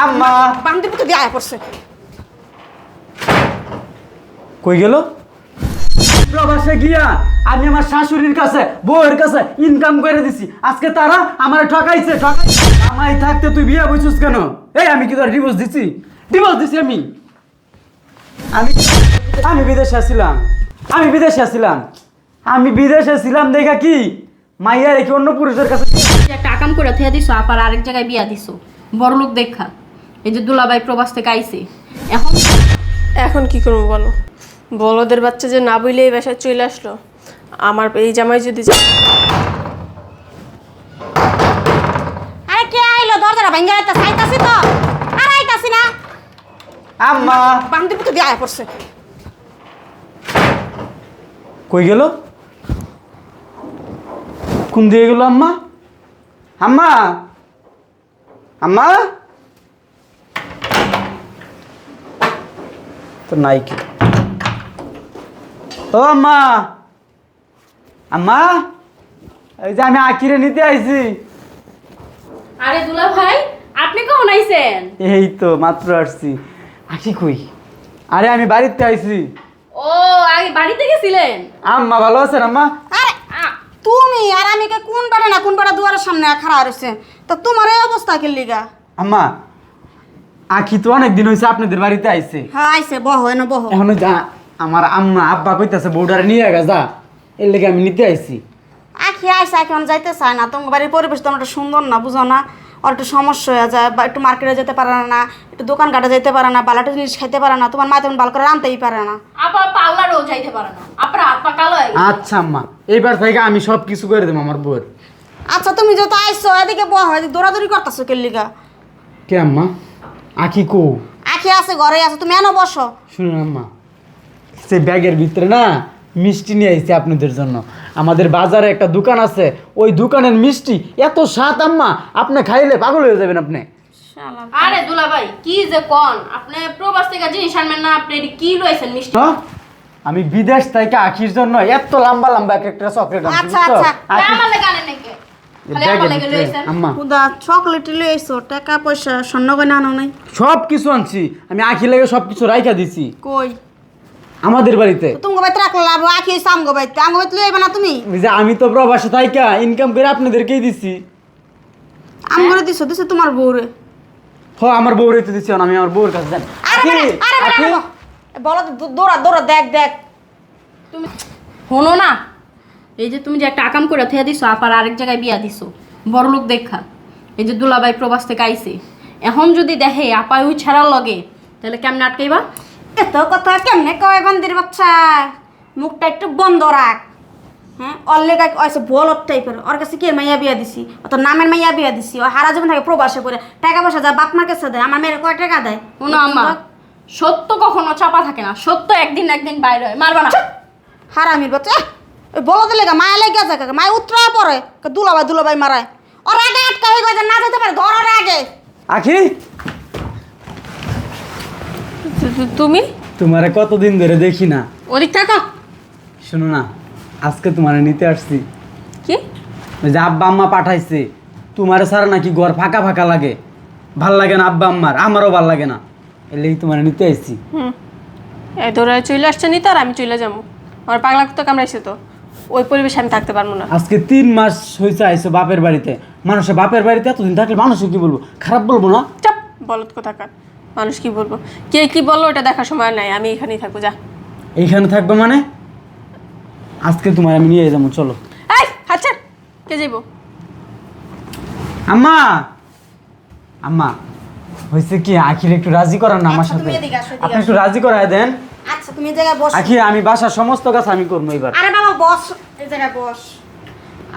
আম্মা। বান্দির পুতো দিয়ে আয়া পড়ছে। কই গেল? প্রবাসে গিয়া আমি আমার শাশুড়ির কাছে বউয়ের কাছে ইনকাম করে দিছি। আজকে তারা আমার ঠকাইছে ঠকাই আমায় থাকতে তুই বিয়ে বইছিস কেন? এই আমি কি তোর ডিভোর্স দিছি? ডিভোর্স দিছি আমি। আমি আমি বিদেশে ছিলাম। আমি বিদেশে ছিলাম। আমি বিদেশে ছিলাম দেখা কি? মাইয়া রেখে অন্য পুরুষের কাছে একটা আকাম করে থেয়া দিছো আপার আরেক জায়গায় বিয়া দিছো। বড় লোক দেখা। এই যে দুলাবাই প্রবাস থেকে আইছে। এখন এখন কি করব বলো? বলদের বাচ্চা যে না বইলে এই বাসায় চলে আসলো। আমার এই জামাই যদি যা- আরে কে আইলো? দরজাটা ভাঙ্গা আইতা চাইতাছি তো। আর আইতাছি না। আম্মা। বান্দির পুতো দিয়ে পড়ছে কই গেল? কোন দিয়ে গেল আম্মা? আম্মা? আম্মা? তো নাই কি ও আম্মা! আম্মা! এই যে আমি আকিরে নিতে আইছি। আরে দুলা ভাই আপনি কখন আইছেন? এই তো মাত্র আসছি। আকি কই? আরে আমি বাড়িতে আইছি। ও আগে বাড়িতে গেছিলেন? আম্মা ভালো আছেন আম্মা? আরে আ- তুমি আর আমি কে কোন পাড়া না কোন পাড়া দুয়ারের সামনে খাড়া রয়েছে? তো তোমার এই অবস্থা কে লিগা? আম্মা আখি তো অনেক দিন হয়েছে আপনাদের বাড়িতে আইছে। হ্যাঁ আইছে বহ এনে বহ। এখন যা আমার আম্মা আব্বা কইতাছে বউডারে নিয়ে গা যা। এর লেগে আমি নিতে আইছি। আখি আইসা এখন যাইতে চায় না। তোমার বাড়ির পরিবেশ তোমার একটু সুন্দর না বুঝো না? আর একটু সমস্যা হয়ে যায় বা একটু মার্কেটে যেতে পারে না একটু দোকান ঘাটে যেতে পারে না বালাটা জিনিস খাইতে পারে না তোমার মা তেমন ভালো করে রানতেই পারে না। আপা পার্লারও যাইতে পারে না। আপনার হাত পা কালো হয়ে গেছে। আচ্ছা আম্মা এইবার থেকে আমি সব কিছু করে দেবো আমার বউয়ের। আচ্ছা তুমি যত আইসো এদিকে বহ এদিকে দৌড়াদৌড়ি করতেছো কেলিগা কে আম্মা? আখি কো? আখি আছে ঘরে আছে। তুমি এনে বসো। শুনুন আম্মা সেই ব্যাগের ভিতরে না মিষ্টি নিয়ে আইছি আপনাদের জন্য। আমাদের বাজারে একটা দোকান আছে ওই দোকানের মিষ্টি এত স্বাদ আম্মা আপনি খাইলে পাগল হয়ে যাবেন আপনি। আরে দুলা ভাই কি যে কোন? আপনি প্রবাস থেকে জিনিস আনবেন না আপনি কি লইছেন মিষ্টি? হ্যাঁ? আমি বিদেশ থেকে আখির জন্য এত লম্বা লম্বা এক একটা চকলেট আনছি আচ্ছা, আচ্ছা। আমার লেগে আনেন নাকি? টাকা পয়সা স্বর্ণ গয়না আনো নাই। সব কিছু আনছি। আমি আখি লেগে সব কিছু রাইখা দিছি। কই? আমাদের বাড়িতে। তো তুমি বাইতে রাখলে লাভ আখি বাইতে না তুমি? যে আমি তো প্রবাসে থাইকা ইনকাম করে আপনাদেরকেই দিছি। আমগরে দিছো দিছো তোমার বউরে। হ আমার বউ রেতে দিছি আমি আমার বউর কাছে আরে আরে। বলো তো, দৌড়া দৌড়া দেখ দেখ। তুমি শোনো না এই যে তুমি যে একটা আকাম করে থেয়া দিছো আপার আরেক জায়গায় বিয়া দিছো বড় লোক দেখা এই যে দুলাবাই প্রবাস থেকে আইছে এখন যদি দেখে আপায় ওই ছাড়া লগে তাহলে কেমনে আটকাইবা? এত কথা কেমনে কয় বান্দির বাচ্চা? মুখটা একটু বন্ধ রাখ। হ্যাঁ ওর লেগা ওইসে বলত টাইপের ওর কাছে কি মাইয়া বিয়া দিছি? ও তো নামের মাইয়া বিয়া দিছি ও হারা জীবন থাকে প্রবাসে করে টাকা পয়সা যা বাপ মার কাছে দেয় আমার মেয়ের কয় টাকা দেয়? শোনো আম্মা সত্য কখনো চাপা থাকে না সত্য একদিন একদিন বাইরে হয় মারবা না। হারামির বাচ্চা ওই বলদ লেগা মায়া লেগে যায় মায়া উত্তরা পরে দুলাবাই দুলাবাই মারায়। ওর আগে আটকা হয়ে গেছে না যেতে পারে ধর আগে। আখি? তুমি? তোমারে কতদিন ধরে দেখি না। ওদিক থাকো। শোনো না আজকে তোমারে নিতে আসছি। কি? ওই যে আব্বা আম্মা পাঠাইছে তোমারে ছাড়া নাকি ঘর ফাঁকা ফাঁকা লাগে। ভালো লাগে না আব্বা আম্মার আমারও ভালো লাগে না। এর লেগে তোমারে নিতে আসছি হুম। এই ধরে চলে আসছে নি তো আর আমি চলে যাব। আমার পাগলা তো কামড়াইছে তো। ওই পরিবেশে আমি থাকতে পারব না। আজকে তিন মাস হয়েছে আইসো বাপের বাড়িতে। মানুষের বাপের বাড়িতে এতদিন থাকলে মানুষে কি বলব? খারাপ বলব না? চাপ বলত কোথাকার? মানুষ কি বলব? কে কি বলল ওটা দেখার সময় নাই আমি এখানেই থাকব যা। এইখানে থাকবে মানে? আজকে তোমার আমি নিয়ে যাব চলো। এই আচ্ছা কে যাইবো? আম্মা! আম্মা হয়েছে কি আখির একটু রাজি করান না আমার আচ্ছা, সাথে? তুমি এদিকে আসো, এদিকে আপনি একটু রাজি করায় দেন। আচ্ছা তুমি এই জায়গায় বস। আখি আমি বাসার সমস্ত কাজ আমি করব এবার। আরে বাবা বস। এই জায়গায় বস।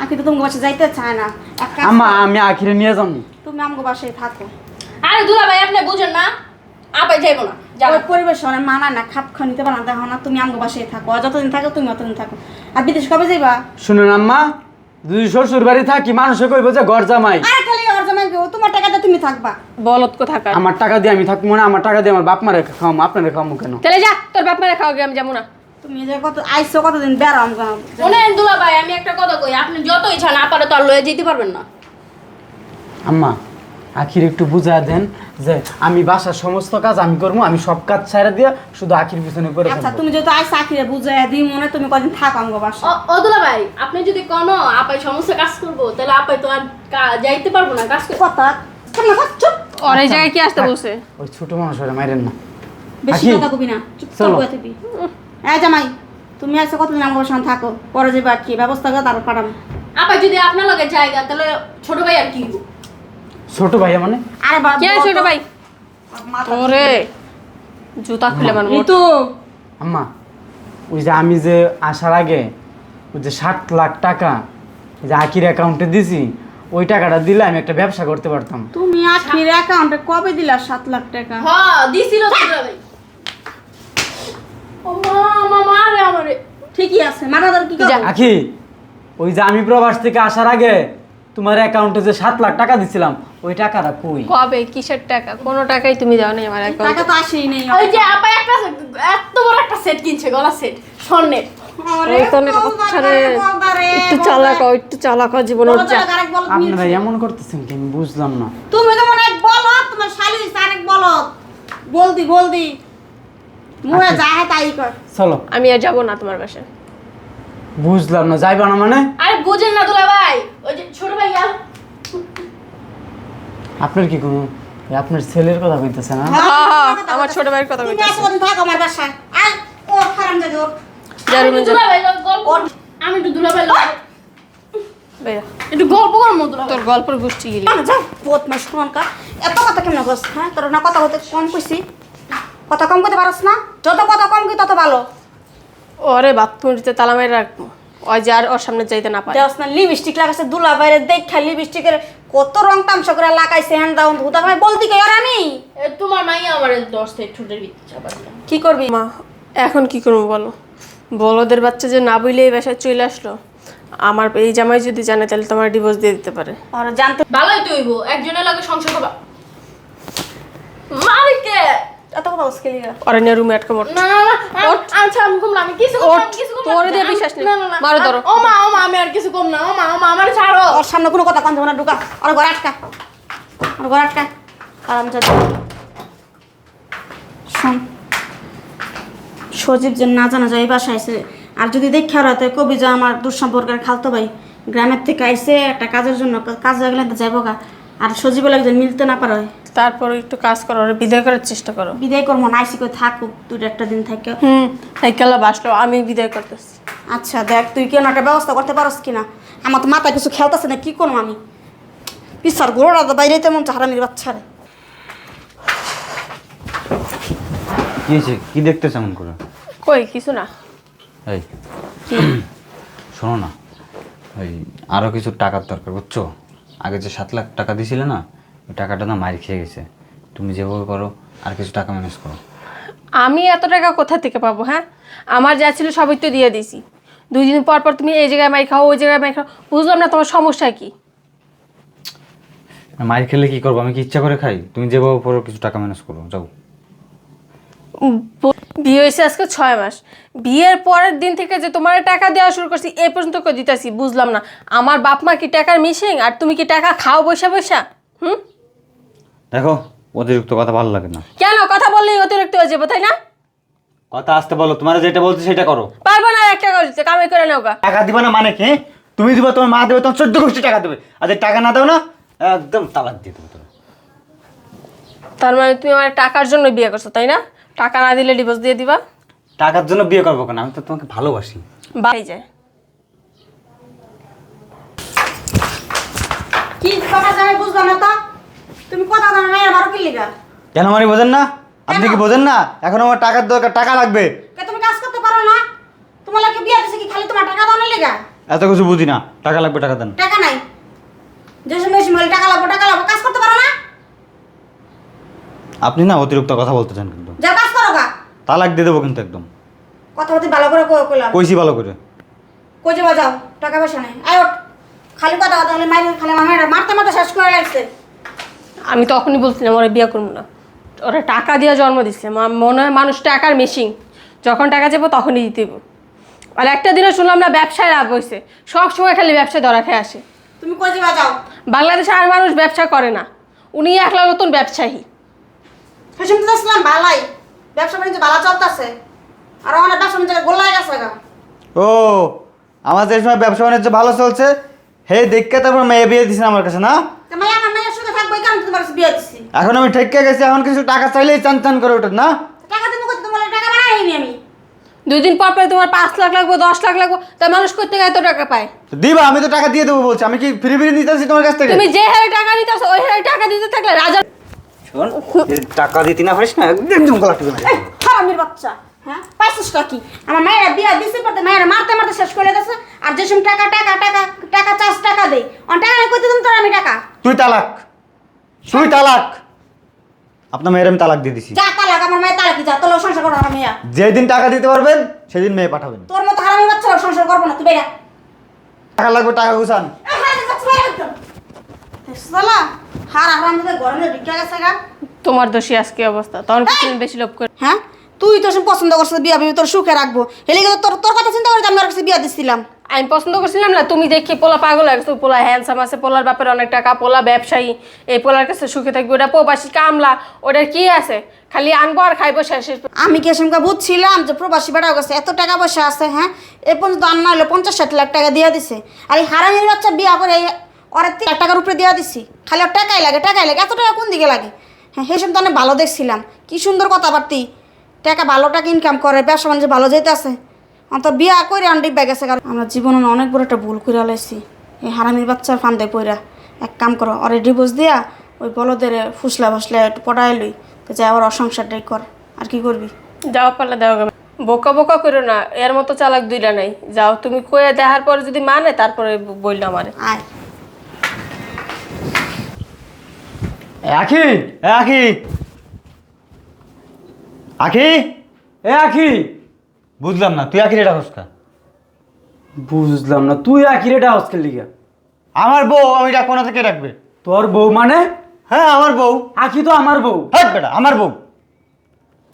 আখি তো তোমার যাইতে চায় না। এক কাজ আম্মা আমি আখিরে নিয়ে যাব তুমি আমগো বাসায় থাকো। আরে দুলাভাই আপনি বুঝেন না আপাই যাইবো না। যাব পরিবেশ অনেক মানা না খাপ খা নিতে পারো না দেখো না তুমি বাসায় থাকো। আর যতদিন থাকো তুমি অতদিন থাকো। আর বিদেশ কবে যাইবা? শুনুন আম্মা দুই শ্বশুর বাড়ি থাকি মানুষে কইব যে ঘর জামাই। আরে খালি ওর জামাই গো, তোমার টাকাতে তুমি থাকবা। বলত কোথাকার? আমার টাকা দিয়ে আমি থাকব না আমার টাকা দিয়ে আমার বাপ মারে খাওয়াম আপনারে খাওয়ামো কেন? তাহলে যা তোর বাপ মারা খাওয়া আমি যাব না। তুমি যে কত আইসো কতদিন? বেড়াও আমগো শোনেন দুলাভাই আমি একটা কথা কই আপনি যতই চান আপারে তো আর লয়ে যেতে পারবেন না। আম্মা আখির একটু বুঝা দেন যে আমি বাসার সমস্ত কাজ আমি করব আমি সব কাজ ছাড়া দিয়ে শুধু আখির পিছনে করে আচ্ছা তুমি যেহেতু আজ চাকরি বুঝাই দিই মনে তুমি কদিন থাকো আঙ্গ বাসা অদুলা ভাই আপনি যদি কোনো আপাই সমস্ত কাজ করব তাহলে আপাই তো আর যাইতে পারব না কাজ কথা কেমন চুপ। ওর এই জায়গায় কি আসতে বলছে? ওই ছোট মানুষ মাইরেন না। বেশি কথা কবি না চুপ চলো। চলো থাকবি। এই জামাই তুমি আজকে কতদিন আমার বাসা থাকো? পরে যে বাকি ব্যবস্থা করে তারপর পাঠাবো। আপাই যদি আপনার লগে জায়গা তাহলে ছোট ভাই আর কি ছোট ভাইয়া মানে? আরে বাবা কে ছোট ভাই? ওরে জুতা খুলে মুখ। ঋতু আম্মা ওই যে আমি যে আসার আগে ওই যে ষাট লাখ টাকা ওই যে আখির অ্যাকাউন্টে দিছি ওই টাকাটা দিলে আমি একটা ব্যবসা করতে পারতাম। তুমি আখির অ্যাকাউন্টে কবে দিলা সাত লাখ টাকা? হ্যাঁ দিছিল ছোট ভাই। ও মা আমারে ঠিকই আছে কি করব? আখি ওই যে আমি প্রবাস থেকে আসার আগে তোমার অ্যাকাউন্টে যে সাত লাখ টাকা দিছিলাম ওই টাকাটা কই? কবে? কিসের টাকা? কোনো টাকাই তুমি দাও নাই আমার টাকা তো আসেই নেই। ওই যে আপাই একটা এত বড় একটা সেট কিনছে গলা সেট স্বর্ণের। একটু চালাক একটু চালাক জীবনে আপনারা এমন করতেছেন কি? আমি বুঝলাম না। তুমি তো মনে এক তোমার শালি আরেক বলদ। বলদি বলদি। মুহে আচ্ছা। যা হ্যাঁ তাই কর। চলো। আমি আর যাব না তোমার বাসায়। বুঝলাম না যাইবা না মানে? আরে বুঝেন না দুলা ভাই ওই যে ছোট ভাই আর আপনার কি কোনো আপনার ছেলের কথা কইতেছে না? হ্যাঁ, হ্যাঁ, আমার ছোট ভাইয়ের কথা তুমি কইতাছি। এতদিন থাকো আমার বাসায়। আয় ও খারাম জায়গা ওর যা আমি একটু দুলা ভাই গল্প আমি একটু দুলা ভাই লগে। ভাইয়া, একটু গল্প করব দুলা তোর গল্পের গোষ্ঠী গিলি। কেন বহুত মাস শোন কা এত কথা কেমন করছ হ্যাঁ? তোর না কথা হতে কম কইছি। কথা কম করতে পারছ না? যত কথা কম কি তত ভালো। ওরে বাথরুমে তালা মেরে রাখব। ওই যে আর ওর সামনে যাইতে না পারে। না লিপস্টিক লাগাইছে দুলা বাইরে দেখা লিপস্টিকের কত রং তামসা করে লাগাইছে হ্যান্ড ডাউন ধুতা ভাই বলতি কে আর আমি? তোমার মাইয়া আমার দশ থেকে ঠোঁটের ভিতরে চাপা কি করবি? মা এখন কি করব বলো? বলদের বাচ্চা যে না বইলে এই বাসায় চলে আসলো। আমার এই জামাই যদি জানে তাহলে তোমার ডিভোর্স দিয়ে দিতে পারে। আর জানতে ভালোই তো হইব একজনের লাগে সংসার করবা। মালিকে এত কথা বলছ খেলি ওরা নিয়ে রুমে আটকে মর। না না না আচ্ছা আমি কম আমি কিছু কম না, কিছু কম তোরে দিয়ে বিশ্বাস নেই। না না না। মারো ধরো। ও মা ও মা আমি আর কিছু কম না ও মা ও মা আমার ছাড়ো। ওর সামনে কোনো কথা কম না ঢুকা। আর ঘর আটকা। আর ঘর আটকা। আরাম যা শোন সজীব যে না জানা যায় এই বাসায় আইসে আর যদি দেখে আর হয়তো কবি যে আমার দুঃসম্পর্কের খালতো ভাই। গ্রামের থেকে আইসে একটা কাজের জন্য কাজ গেলে তো যাইব গা। আর সজীব লাগে মিলতে না পারে। তারপর একটু কাজ করো ওরা বিদায় করার চেষ্টা করো। বিদায় করব না আইসি করে থাকুক দুটো একটা দিন থাকে হুম সাইকেলা বাসলো আমি বিদায় করতেছি। আচ্ছা দেখ তুই কেন একটা ব্যবস্থা করতে পারস কিনা? আমার তো মাথায় কিছু খেলতেছে না কি করব আমি? পিসার গোড়া তো বাইরে তেমন হারামির বাচ্চারে কি হয়েছে? কি দেখতেছ এমন করে? কই কিছু না। এই শোনো না ওই আরও কিছু টাকার দরকার বুঝছ? আগে যে সাত লাখ টাকা দিছিলে না টাকাটা না মারি খেয়ে গেছে। তুমি যেভাবে করো আর কিছু টাকা ম্যানেজ করো। আমি এত টাকা কোথা থেকে পাবো হ্যাঁ? আমার যা ছিল সবই তো দিয়ে দিছি দুই দিন পর পর তুমি এই জায়গায় মাই খাও ওই জায়গায় মাই খাও। বুঝলাম না তোমার সমস্যা কি। মার খেলে কি করব? আমি কি ইচ্ছা করে খাই? তুমি যেভাবে করো কিছু টাকা ম্যানেজ করো। যাও। বিয়ে হয়েছে আজকে ছয় মাস। বিয়ের পরের দিন থেকে যে তোমার টাকা দেওয়া শুরু করছি এই পর্যন্ত করে দিতেছি বুঝলাম না। আমার বাপ মা কি টাকার মিশিং আর তুমি কি টাকা খাও বৈশা বৈশা? হুম? দেখো অতিরিক্ত কথা ভালো লাগে না। কেন? কথা বললেই অতিরিক্ত হয়ে যাবে তাই না? কথা আসতে বলো তোমার যেটা বলছো সেটা করো। পারব না একটা করে দিতে কামাই করে নেও গা। টাকা দিবা না মানে কি? তুমি দিবা তোমার মা দেবে তোমার চোদ্দ গোষ্ঠী টাকা দেবে। আর যদি টাকা না দাও না একদম তালাক দিয়ে দেবো তুমি তার মানে তুমি আমার টাকার জন্য বিয়ে করছ তাই না? টাকা না দিলে ডিভোর্স দিয়ে দিবা। টাকার জন্য বিয়ে করব কেন? আমি তো তোমাকে ভালোবাসি। বাই যায়। কি কথা জানি বুঝলাম না তো? তুমি কথা জানো না আমারও কি লিগা। কেন মানে বোঝেন না? আপনি কি বোঝেন না? এখন আমার টাকার দরকার টাকা লাগবে। কে তুমি কাজ করতে পারো না? তোমার লাগে বিয়ে দিছে কি খালি তোমার টাকা দাও না লিগা? এত কিছু বুঝি না। টাকা লাগবে টাকা দেন। টাকা নাই। যে সময় সময় টাকা লাগবো টাকা লাগবো কাজ করতে পারো না? আপনি না অতিরিক্ত কথা বলতেছেন কিন্তু। যা কাজ করো গা। তালাক দিয়ে দেবো কিন্তু একদম। কথা বলতে ভালো করে কই কইলাম। কইছি ভালো করে। কই যাবা যাও টাকা পয়সা নাই। আয় ওঠ। খালি কথা কথা খালি মাইরে খালি মামের মারতে মারতে শেষ করে লাগছে। আমি তখনই বলছিলাম ওরা বিয়ে করব না। ওরা টাকা দিয়ে জন্ম দিচ্ছে। মা- মনে হয় মানুষ টাকার মেশিন যখন টাকা যাব তখনই দিতে আর একটা দিনও শুনলাম না ব্যবসায় লাভ হয়েছে সব সময় খালি ব্যবসায় ধরা খেয়ে আসে। তুমি কই যাবা যাও? বাংলাদেশে আর মানুষ ব্যবসা করে না। উনি একলা নতুন ব্যবসায়ী। তো ভালাই ব্যবসা বাণিজ্য ভালো চলতেছে। আর আমার ব্যবসা বাণিজ্য গোল্লাই গেছে গা। ও আমার যে সময় ব্যবসা বাণিজ্য ভালো চলছে। হে দেখকে তারপর মেয়ে বিয়ে দিছেন আমার কাছে না? তো আমার মায়ের সুখে থাকব এই কারণে তোমার বিয়ে দিচ্ছি এখন আমি ঠেকে গেছি এখন কিছু টাকা চাইলেই চান চান করে ওঠে না? টাকা তোমার? টাকা আমি। দুই দিন পর পরে তোমার পাঁচ লাখ লাগবে দশ লাখ লাগবে তা মানুষ করতে এত টাকা পায়? দিবা আমি তো টাকা দিয়ে দেবো বলছি আমি কি ফ্রি ফ্রি নিতেছি তোমার কাছ থেকে? তুমি যে হারে টাকা নিতে আসো, ওই হারে টাকা দিতে থাকলে রাজা শোন টাকা দিতে না পারিস না একদম গলা টিপে বাচ্চা। হ্যাঁ? পাইছিস কি? আমার মায়েরা বিয়া দিছে পড়তে মায়েরা মারতে মারতে শেষ করে দিয়েছে আর যে সময় টাকা টাকা টাকা টাকা চাষ টাকা দেই অন টাকা নাই কইতে তুমি তোর আমি টাকা। তুই তালাক। তুই তালাক। আপনার মেয়ের আমি তালাক দিয়ে দিছি। যা তালাক আমার মায়ের তালাকি যা তোর সংসার করো না মেয়া। যেদিন টাকা দিতে পারবেন সেদিন মেয়ে পাঠাবেন। তোর মতো হারামি বাচ্চা সংসার করব না তুই বেরা টাকা লাগবে টাকা গুছান। এই হারামির বাচ্চা সালা হার হারাম গরমে ঢুকে গেছে তোমার দোষী আজকে অবস্থা। তখন বেশি লোভ করে হ্যাঁ? তুই তো সব পছন্দ করছিস বিয়া বিবি তোর সুখে রাখব। হেলে গেলে তোর তোর কথা চিন্তা করে আমি ওর কাছে বিয়া দিছিলাম। আমি পছন্দ করছিলাম না তুমি দেখি পোলা পাগল হয়ে গেছো। পোলা হ্যান্ডসাম আছে পোলার বাপের অনেক টাকা পোলা ব্যবসায়ী। এই পোলার কাছে সুখে থাকবে ওটা প্রবাসী কামলা ওটার কি আছে? খালি আনব আর খাইবো শেষ। আমি কি এসে বুঝছিলাম যে প্রবাসী বেড়াও গেছে এত টাকা পয়সা আছে হ্যাঁ? এ পর্যন্ত আন্না হলো পঞ্চাশ ষাট লাখ টাকা দিয়ে দিছে। আর এই হারামির বাচ্চা বিয়া করে ওর তিন লাখ টাকার উপরে দিয়ে দিছি। খালি ওর টাকাই লাগে টাকাই লাগে এত টাকা কোন দিকে লাগে? হ্যাঁ সেই সময় তো অনেক ভালো দেখছিলাম। কি সুন্দর কথাবার্তি। টাকা ভালো টাকা ইনকাম করে ব্যবসা বাণিজ্য ভালো যেতে আছে অন্ত বিয়া করে আন্ডি ব্যাগ আছে কারণ আমরা জীবনে অনেক বড় একটা ভুল করে লাইছি। এই হারামির বাচ্চার ফান্দে পইরা। এক কাম করো ওরে ডিভোর্স দিয়া ওই বলদের ফুসলা ফুসলা একটু পটাই লই তো যাই আবার অসংসারটাই কর। আর কি করবি? যাও পারলে দেওয়া যাবে বোকা বোকা করো না এর মতো চালাক দুইটা নাই। যাও তুমি কয়ে দেখার পরে যদি মানে তারপরে বলল আমারে। আয়। এ আখি আখি আখি? এ আখি! বুঝলাম না তুই আখি রেটা হসকা বুঝলাম না তুই আখি রেটা হসকে লিগা? আমার বউ আমি ডাকবো না থেকে ডাকবে তোর বউ মানে? হ্যাঁ আমার বউ। আখি তো আমার বউ। হট বেটা আমার বউ।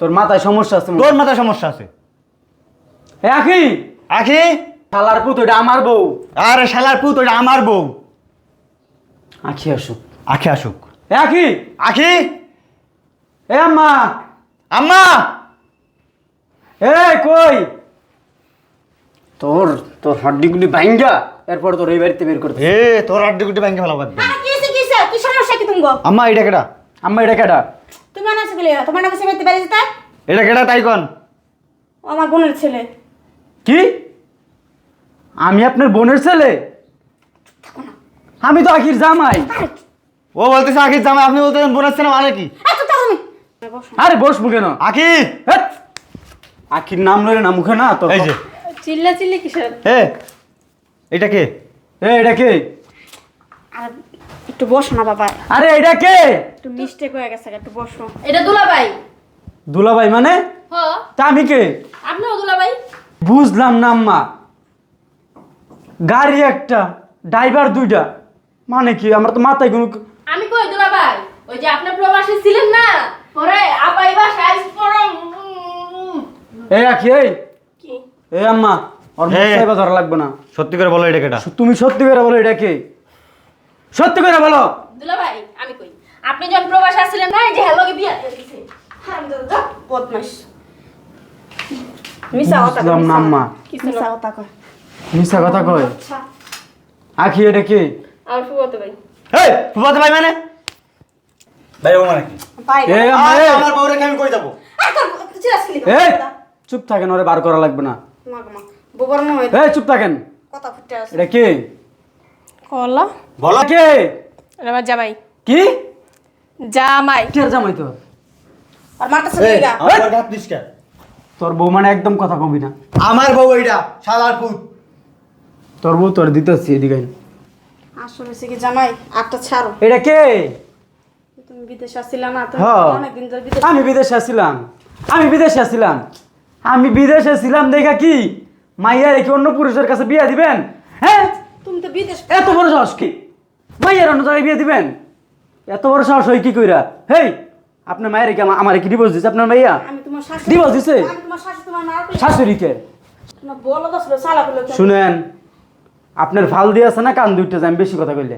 তোর মাথায় সমস্যা আছে তোর মাথায় সমস্যা আছে। এ আখি! আখি? শালার পুত এটা আমার বউ। আরে শালার পুত ওটা আমার বউ। আখি আসুক। আখি আসুক। এ আখি! আখি? এ আম্মা! আম্মা! এ কই? তোর তোর হাড্ডিগুলি ভাঙ্গা এরপর তোর এই বাড়িতে বের করতে। এ তোর গুটি ব্যাংকে ফেলা বাদ। আরে কি সমস্যা কি তুমি আম্মা এটা কেটা আম্মা এটা কেটা তুমি আনাছে গেলে তোমার নাকি সেবাইতে যেতে এটা কেটা তাই কন? ও আমার বোনের ছেলে। কি? আমি আপনার বোনের ছেলে? আমি তো আখির জামাই। ও বলতেছে আখির জামাই আপনি বলতেছেন বোনাচ্ছেন মানে কি? এই আরে বসবো কেন? হেৎ! আখির নাম লইলে না মুখে না তো এই যে। চিল্লা চিল্লি কিসের? এ এটা কে? এ এটা কে? আর একটু বসো না বাবা। আরে এটা কে? একটু মিস্টেক হয়ে গেছে একটু বসো। এটা দুলাভাই। দুলাভাই মানে? হ। তা আমি কে? আপনিও দুলাভাই? বুঝলাম না আম্মা। গাড়ি একটা ড্রাইভার দুইটা। মানে কি আমার তো মাথায় কোনো আমি কই দুলাভাই? ওই যে আপনি প্রবাসী ছিলেন না? পরে আপাই বাসায় পড়ো এ আখি এই। কি? এ আম্মা ওর মুখ এ। চাইবা ধরা লাগবে না। সত্যি করে বলো এটা কেটা? তুমি সত্যি করে বলো এটা কে? সত্যি করে বলো। দুলাভাই আমি কই? আপনি যখন প্রবাসী আসছিলেন না এই যে হ্যালোকে বিয়া দিয়ে দিছে? কথা কয়, বুঝলাম না আম্মা। কথা কয়। মিশা কথা কয়। আচ্ছা। আখি এটা কে? আমার ভাই। এই ফুফাতে ভাই মানে? মানে এ আম্মা আরে, আমার বউ আমি কই যাব? এই চুপ থাকেন ওরে বার করা লাগবে না। বুবর নয় এই চুপ থাকেন। কথা ফুটে আছে এটা কে? কলা। বলো। এটা কে? এটা আমার জামাই। কি? জামাই। জামাই তো? আর মারতেছে এই, দিগা আমার বউকে হাত দিস কেন? তোর বউ মানে একদম কথা কবি না। আমার বউ এইটা শালার পুত। তোর বউ তোর দিতেছি এদিকে। আসলে সে কি জামাই? একটা ছাড়ো। এটা কে? আমি বিদেশে আসছিলাম। আমি বিদেশে আসছিলাম। আমি বিদেশে ছিলাম দেখা কি? মাইয়া রেখে অন্য পুরুষের কাছে বিয়ে দিবেন? হ্যাঁ তুমি তো বিদেশ এত বড় সাহস কি? মাইয়ার অন্য জায়গায় বিয়ে দিবেন? এত বড় সাহস হয় কি কইরা? হেই আপনার মায়ের কি আমার কি ডিভোর্স দিছে আপনার মাইয়া? আমি তোমার শাশুড়ি দিবস দিছে? আমি তোমার শাশুড়ি তোমার মার শাশুড়িকে শুনেন আপনার ফাল দিয়ে আছে না কান দুইটা আমি বেশি কথা কইলে।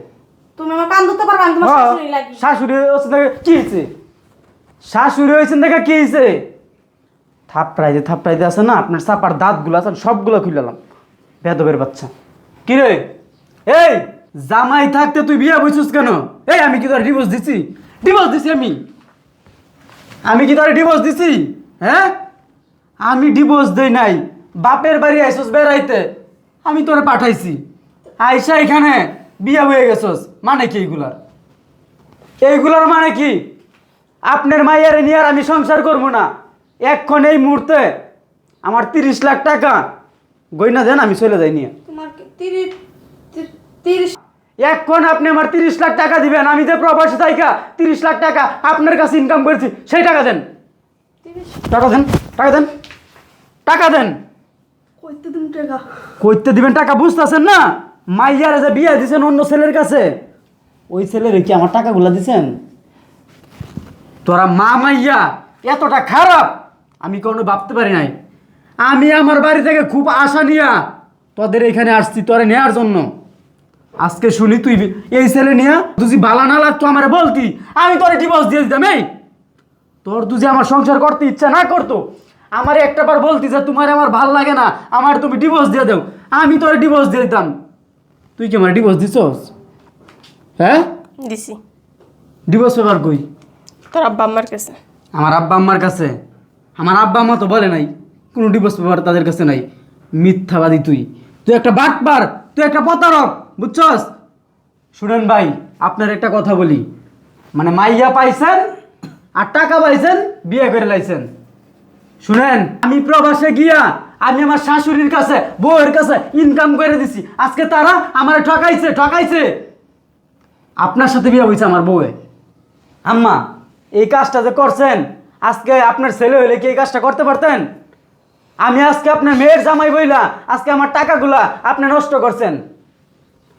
তুমি আমার কান ধরতে পারবা আমি তোমার হ্যাঁ, শাশুড়ি লাগি শাশুড়ি হচ্ছে দেখে কি হয়েছে? শাশুড়ি হয়েছেন দেখে কি হয়েছে? থাপড়াই যে থাপড়াই দিয়ে আছে না আপনার চাপার দাঁতগুলো আছে সবগুলো খুললাম বেদবের বাচ্চা। কি রে? এই জামাই থাকতে তুই বিয়ে বইছিস কেন? এই আমি কি তোর ডিভোর্স দিছি? ডিভোর্স দিছি আমি। আমি কি তোর ডিভোর্স দিছি? হ্যাঁ? আমি ডিভোর্স দেই নাই। বাপের বাড়ি আইসস বেড়াইতে। আমি তোরে পাঠাইছি। আইসা এখানে। বিয়ে হয়ে গেছস মানে কি এইগুলার এইগুলোর মানে কি? আপনার মাইয়ারে নিয়ে আর আমি সংসার করব না। এক্ষণ এই মুহূর্তে আমার তিরিশ লাখ টাকা। গয়না দেন আমি চলে যাই নিয়ে। তোমার কি তিরিশ তিরিশ এখন আপনি আমার তিরিশ লাখ টাকা দিবেন আমি যে প্রবাসী থাইকা তিরিশ লাখ টাকা আপনার কাছে ইনকাম করেছি সেই টাকা দেন। টাকা দেন টাকা দেন। টাকা দেন। কইতে টাকা। কইতে দিবেন টাকা বুঝতেছেন না? মাইয়ারে যে বিয়ে দিছেন অন্য ছেলের কাছে, ওই ছেলের কি আমার টাকাগুলো দিছেন? তোরা মা মাইয়া, এতটা খারাপ, আমি কোনো ভাবতে পারি নাই। আমি আমার বাড়ি থেকে খুব আশা নিয়া তোদের এখানে আসছি, তোরে নেওয়ার জন্য। আজকে শুনি তুই এই ছেলে নিয়া তুই বালা না লাগতো আমার বলতি, আমি তোরে ডিভোর্স দিয়ে দিতাম, এই। তোর তুই আমার সংসার করতে ইচ্ছা না করতো, আমার একটা বার বলতি যে তোমার আমার ভালো লাগে না, আমার তুমি ডিভোর্স দিয়ে দাও, আমি তোরে ডিভোর্স দিয়ে দিতাম। তুই কি আমার ডিভোর্স দিছস? হ্যাঁ? দিছি। ডিভোর্স পেপার কই? তোর আব্বা আম্মার কাছে। আমার আব্বা আম্মার কাছে? আমার আব্বা আম্মা তো বলে নাই কোনো ডিভোর্স পেপার তাদের কাছে নাই। মিথ্যাবাদী তুই। তুই একটা বাটপার তুই একটা প্রতারক বুঝছস? শুনেন ভাই আপনার একটা কথা বলি। মানে মাইয়া পাইছেন আর টাকা পাইছেন বিয়ে করে লাইছেন। শুনেন আমি প্রবাসে গিয়া আমি আমার শাশুড়ির কাছে, বউয়ের কাছে ইনকাম করে দিছি। আজকে তারা আমার ঠকাইছে ঠকাইছে। আপনার সাথে বিয়ে হয়েছে আমার বউয়ে। আম্মা, এই কাজটা যে করছেন, আজকে আপনার ছেলে হলে কি এই কাজটা করতে পারতেন? আমি আজকে আপনার মেয়ের জামাই বইলা, আজকে আমার টাকাগুলা আপনি নষ্ট করছেন।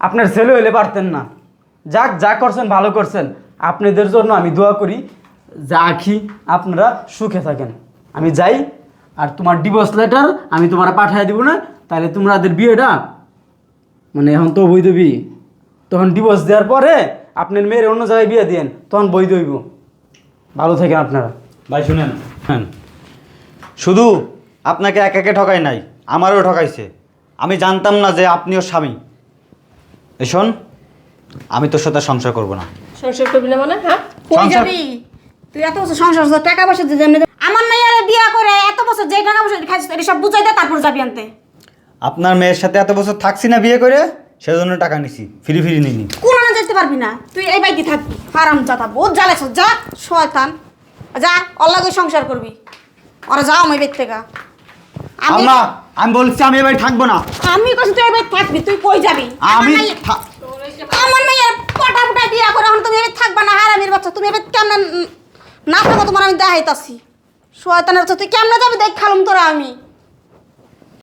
আপনার ছেলে হলে পারতেন না। যাক, যা করছেন, ভালো করছেন। আপনাদের জন্য আমি দোয়া করি, যা আখি আপনারা সুখে থাকেন। আমি যাই আর তোমার ডিভোর্স লেটার আমি তোমার পাঠিয়ে দিব না তাহলে তোমাদের বিয়েটা মানে এখন তো বৈধ বিয়ে তখন ডিভোর্স দেওয়ার পরে আপনার মেয়ের অন্য জায়গায় বিয়ে দিয়েন তখন বৈধ হইব ভালো থাকেন আপনারা। ভাই শুনেন হ্যাঁ। শুধু আপনাকে এক একে ঠকাই নাই আমারও ঠকাইছে। আমি জানতাম না যে আপনিও স্বামী। এই শোন আমি তোর সাথে সংসার করব না। সংসার করবি না মানে? হ্যাঁ? কই সংসার- যাবি? তুই এত বছর সংসার টাকা পয়সা দিয়ে যেমনি আমার মেয়ের বিয়া করে এত বছর যে টাকা পয়সা খাইছিস এটা সব বুঝাই দে তারপর যাবি আনতে। আপনার মেয়ের সাথে এত বছর থাকছি না বিয়ে করে সেজন্য টাকা নিছি ফ্রি ফ্রি নিনি কোন আনা যেতে পারবি না। তুই এই বাইতে থাকবি হারাম জাতা বহুত জ্বালাইছ যা শয়তান। যা অল্লাগে সংসার করবি। ওরা যাও আমি বাইর থেকে। আমি আম্মা আমি বলছি আমি এবার থাকব না। আমি কইছি তুই এই বাইর থাকবি তুই কই যাবি? আমি মেয়ে- আমার মেয়ের পটা পটা বিয়া করে এখন তুমি এবার থাকবা না হারামির বাচ্চা তুমি এবার কেমন না তোমার আমি দেখাইতাছি। শয়তানের তো তুই কেমনে যাবি দেখ খালুম তোরা আমি।